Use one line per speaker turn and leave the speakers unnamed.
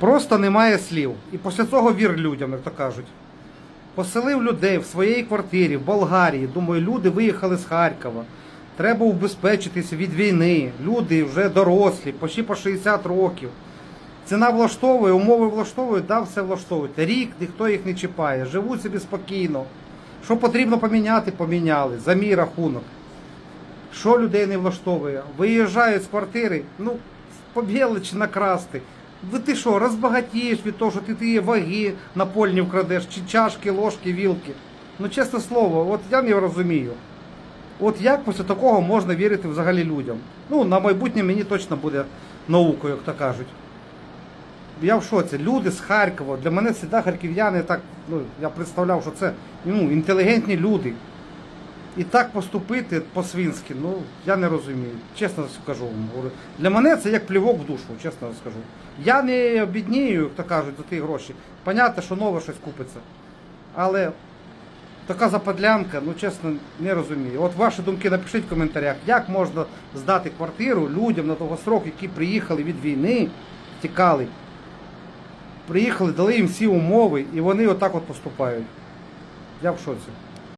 Просто немає слів. І після цього вір людям, як то кажуть. Поселив людей в своїй квартирі в Болгарії. Думаю, люди виїхали з Харкова. Треба убезпечитися від війни. Люди вже дорослі, почти по 60 років. Ціна влаштовує, умови влаштовують, да, все влаштовують. Рік ніхто їх не чіпає, живуть собі спокійно. Що потрібно поміняти, поміняли. За мій рахунок. Що людей не влаштовує? Виїжджають з квартири, ну, побігли чи накрасти. Ти що, розбагатієш від того, що ти, ти ваги напольні вкрадеш, чи чашки, ложки, вілки. Ну, чесне слово, от я не розумію. От як після такого можна вірити взагалі людям? Ну, на майбутнє мені точно буде наукою, як то кажуть. Я в шоці. Люди з Харкова. Для мене завжди харків'яни так, ну, я представляв, що це ну, інтелігентні люди. І так поступити по-свинськи, ну я не розумію. Чесно скажу вам. Для мене це як плівок в душу, чесно скажу. Я не обіднію, як то кажуть, за ті гроші. Понятно, що нове щось купиться. Але така западлянка, ну чесно, не розумію. От ваші думки напишіть в коментарях, як можна здати квартиру людям на довгострок, які приїхали від війни, тікали. Приїхали, дали їм всі умови, і вони отак от поступають. Я в шоці.